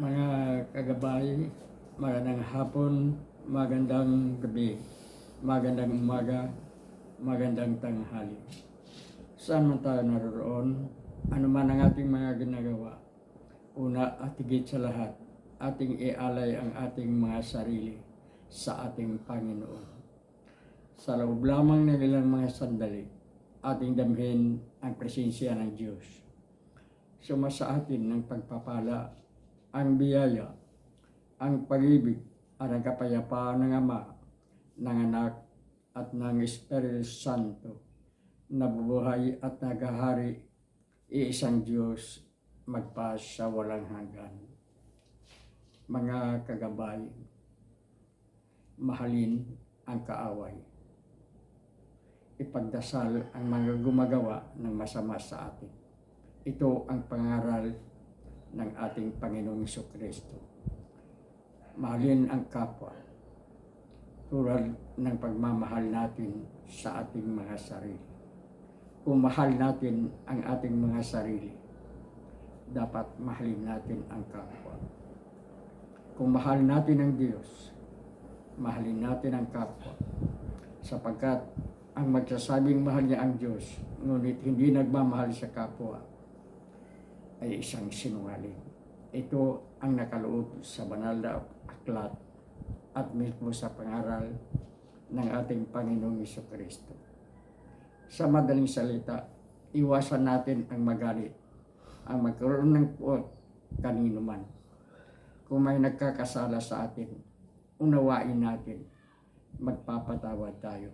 Mga kagabay, magandang hapon, magandang gabi, magandang umaga, magandang tanghali. Saan man tayo naroon, ano man ang ating mga ginagawa, una at higit sa lahat, ating ialay ang ating mga sarili sa ating Panginoon. Sa loob lamang ng ilang mga sandali, ating damhin ang presensya ng Diyos. Sumasa atin ng pagpapala, ang biyaya, ang pag-ibig, at ang kapayapaan ng Ama, ng Anak, at ng Espiritu Santo, na bubuhay at nagahari, iisang Diyos, magpas sa walang hanggan. Mga kagabay, mahalin ang kaaway. Ipagdasal ang mga gumagawa ng masama sa atin. Ito ang pangaral ng ating Panginoong Kristo. Mahalin ang kapwa tulad ng pagmamahal natin sa ating mga sarili. Kung mahal natin ang ating mga sarili, dapat mahalin natin ang kapwa. Kung mahal natin ang Diyos, mahalin natin ang kapwa. Sapagkat ang magsasabing mahal niya ang Diyos, ngunit hindi nagmamahal sa kapwa, ay isang sinungaling. Ito ang nakaloob sa banal na aklat at mismo sa pangaral ng ating Panginoong Iso Kristo. Sa madaling salita, iwasan natin ang magalit, ang magkaroon ng puot kanino man. Kung may nagkakasala sa atin, unawain natin, magpapatawad tayo.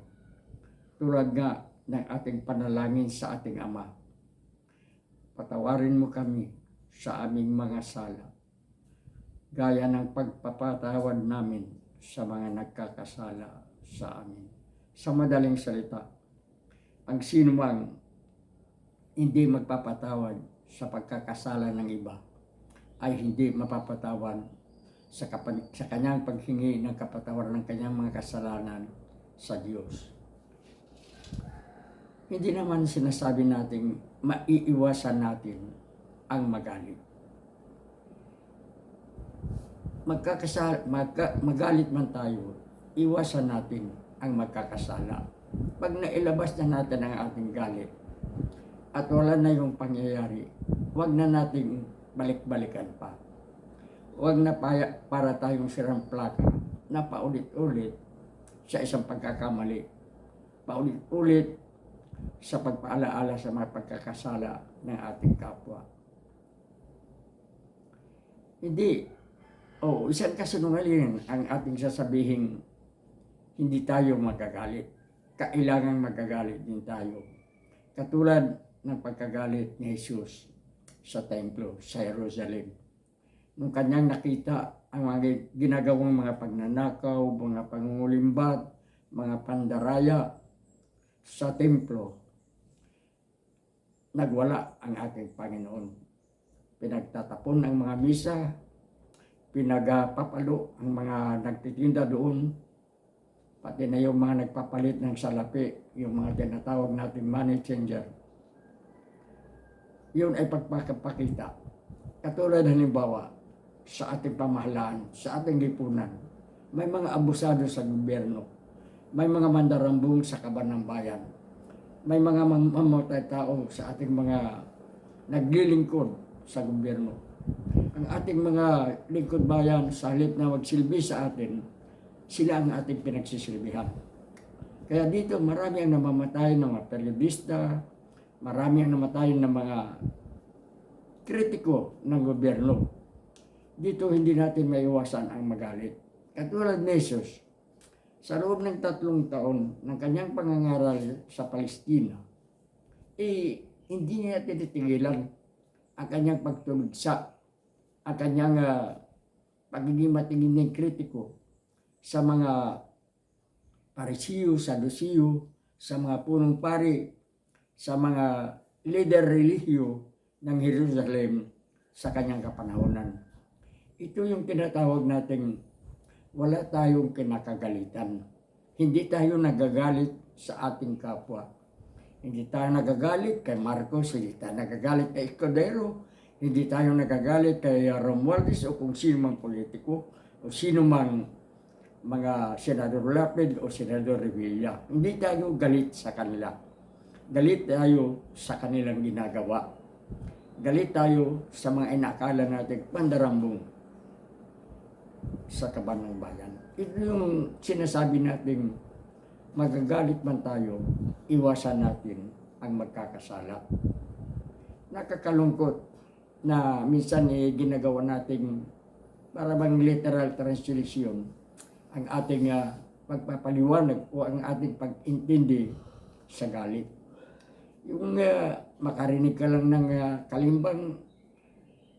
Tulad nga ng ating panalangin sa ating Ama. Patawarin mo kami sa aming mga sala. Gaya ng pagpapatawad namin sa mga nagkakasala sa amin. Sa madaling salita, ang sino mang hindi magpapatawad sa pagkakasala ng iba ay hindi mapapatawad sa, kapag, sa kanyang paghingi ng kapatawaran ng kanyang mga kasalanan sa Diyos. Hindi naman sinasabi natin maiiwasan natin ang magalit. Magkakasala, magka, magalit man tayo, iwasan natin ang magkakasala. Pag nailabas na natin ang ating galit at wala na yung pangyayari, huwag na nating balik-balikan pa. Huwag na para, para tayong sirang plaka na paulit-ulit sa isang pagkakamali. Paulit-ulit sa pagpaalaala sa mga pagkakasala ng ating kapwa. Hindi, o oh, isang kasinungalingan ang ating sasabihin, hindi tayo magagalit. Kailangan magagalit din tayo. Katulad ng pagkagalit ni Jesus sa templo sa Jerusalem. Nung kanyang nakita ang mga ginagawang mga pagnanakaw, mga pangungulimbat, mga pandaraya, sa templo, nagwala ang ating Panginoon. Pinagtatapon ang mga misa, pinagpapalo ang mga nagtitinda doon, pati na yung mga nagpapalit ng salapi, yung mga tinatawag nating money changer. Yun ay pagpapakita. Katulad halimbawa, sa ating pamahalaan, sa ating lipunan, may mga abusado sa gobyerno may mga mandarambong sa kaban bayan. May mga mamatay tao sa ating mga naglilingkod sa gobyerno. Ang ating mga lingkod bayan, sa halip na magsilbi sa atin, sila ang ating pinagsisilbihan. Kaya dito marami ang namamatay ng mga periodista, marami ang namatay ng mga kritiko ng gobyerno. Dito hindi natin maiwasan ang magalit. Katulad ni Jesus, sa loob ng tatlong taon ng kanyang pangangaral sa Palestina, eh, hindi niya tinitigilan ang kanyang pagtulugsa, ang kanyang uh, pagiging matingin ng kritiko sa mga parisiyo, sadusiyo, sa mga punong pari, sa mga leader relihiyo ng Jerusalem sa kanyang kapanahonan. Ito yung tinatawag nating wala tayong kinakagalitan. Hindi tayo nagagalit sa ating kapwa. Hindi tayo nagagalit kay Marcos, hindi tayo nagagalit kay Escudero, Hindi tayo nagagalit kay Romualdez o kung sino mang politiko o sino mang mga Senador Lapid o Senador Revilla. Hindi tayo galit sa kanila. Galit tayo sa kanilang ginagawa. Galit tayo sa mga inakala natin pandarambong sa kaban ng bayan. Ito yung sinasabi natin magagalit man tayo, iwasan natin ang magkakasala. Nakakalungkot na minsan eh, ginagawa nating para bang literal translation ang ating ah, pagpapaliwanag o ang ating pag-intindi sa galit. Yung ah, makarinig ka lang ng ah, kalimbang,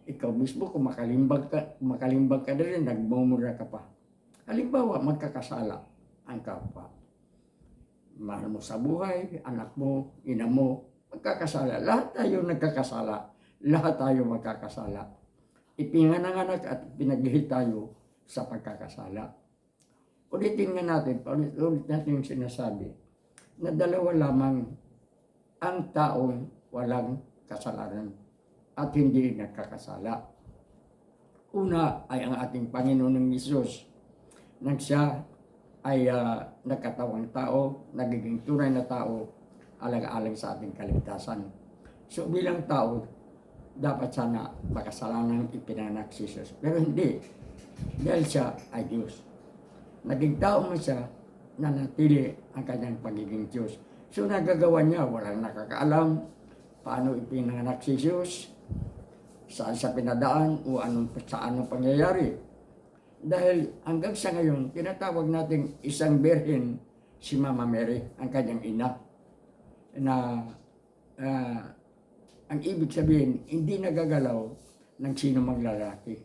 ikaw mismo kung makalimbag ka, makalimbag ka na rin, nagmumura ka pa. Halimbawa, magkakasala ang kapwa mahal mo sa buhay, anak mo, ina mo, magkakasala. Lahat tayo nagkakasala. Lahat tayo magkakasala. Ipinanganak at pinaglihi tayo sa pagkakasala. Ulitin nga natin, paulit-ulit natin yung sinasabi, na dalawa lamang ang taong walang kasalanan at hindi nagkakasala. Una ay ang ating Panginoon ng Isus nang siya ay uh, nagkatawang tao, nagiging tunay na tao, alang-alang sa ating kaligtasan. So bilang tao, dapat sana makasalanan ipinanak si Jesus. Pero hindi, dahil siya ay Diyos. Naging tao man siya, nanatili ang kanyang pagiging Diyos. So nagagawa niya, walang nakakaalam paano ipinanganak si Jesus, saan siya pinadaan, o anong, sa anong pangyayari. Dahil hanggang sa ngayon, tinatawag natin isang birhen si Mama Mary, ang kanyang ina. Na ah, ang ibig sabihin, hindi nagagalaw ng sino mang lalaki.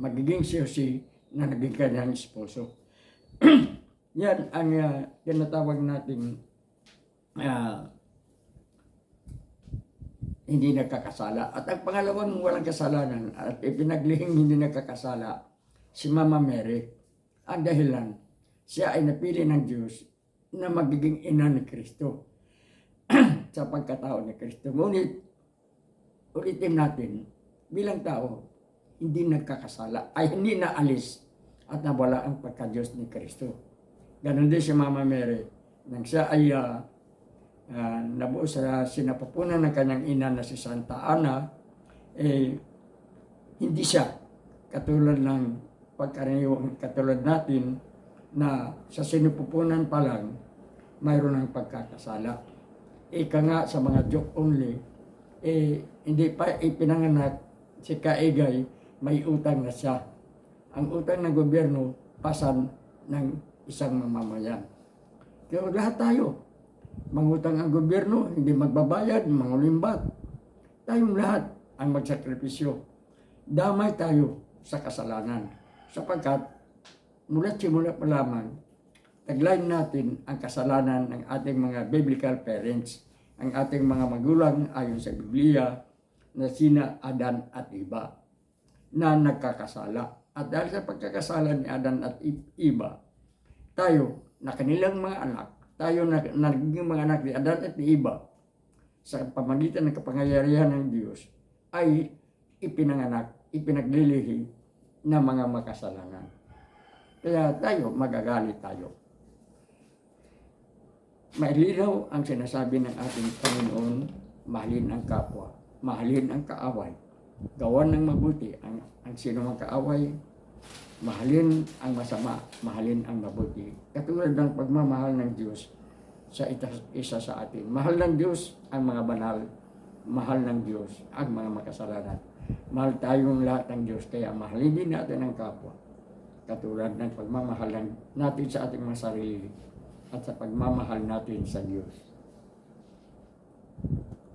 Magiging si na naging kanyang esposo. Yan ang ah, tinatawag nating ah, hindi nagkakasala. At ang pangalawang walang kasalanan at ipinaglihing hindi nagkakasala, si Mama Mary. Ang dahilan, siya ay napili ng Diyos na magiging ina ni Kristo sa pagkatao ni Kristo. Ngunit, ulitin natin, bilang tao, hindi nagkakasala, ay hindi naalis at nawala ang pagka-Diyos ni Kristo. Ganon din si Mama Mary. Nang siya ay uh, uh, nabuo sa sinapupunan ng kanyang ina na si Santa Ana, eh, hindi siya katulad ng pagkaraniwang katulad natin na sa sinupupunan pa lang, mayroon ng pagkakasala. Ika nga sa mga joke only, eh, hindi pa ipinanganak si Kaigay, may utang na siya. Ang utang ng gobyerno, pasan ng isang mamamayan. Kaya lahat tayo, mangutang ang gobyerno, hindi magbabayad, mangulimbat. Tayong lahat ang magsakripisyo. Damay tayo sa kasalanan. Sapagkat mula simula pa lamang, tagline natin ang kasalanan ng ating mga biblical parents, ang ating mga magulang ayon sa Biblia na sina Adan at Iba na nagkakasala. At dahil sa pagkakasala ni Adan at Iba, tayo na kanilang mga anak, tayo na naging mga anak ni Adan at ni Iba sa pamagitan ng kapangyarihan ng Diyos ay ipinanganak, ipinaglilihi na mga makasalanan. Kaya tayo, magagalit tayo. Mailinaw ang sinasabi ng ating Panginoon, mahalin ang kapwa, mahalin ang kaaway, gawan ng mabuti ang, ang sino kaaway, mahalin ang masama, mahalin ang mabuti. Katulad ng pagmamahal ng Diyos sa isa sa atin. Mahal ng Diyos ang mga banal, mahal ng Diyos ang mga makasalanan. Mahal tayong lahat ng Diyos, kaya mahalin din natin ang kapwa. Katulad ng pagmamahal natin sa ating mga sarili at sa pagmamahal natin sa Diyos.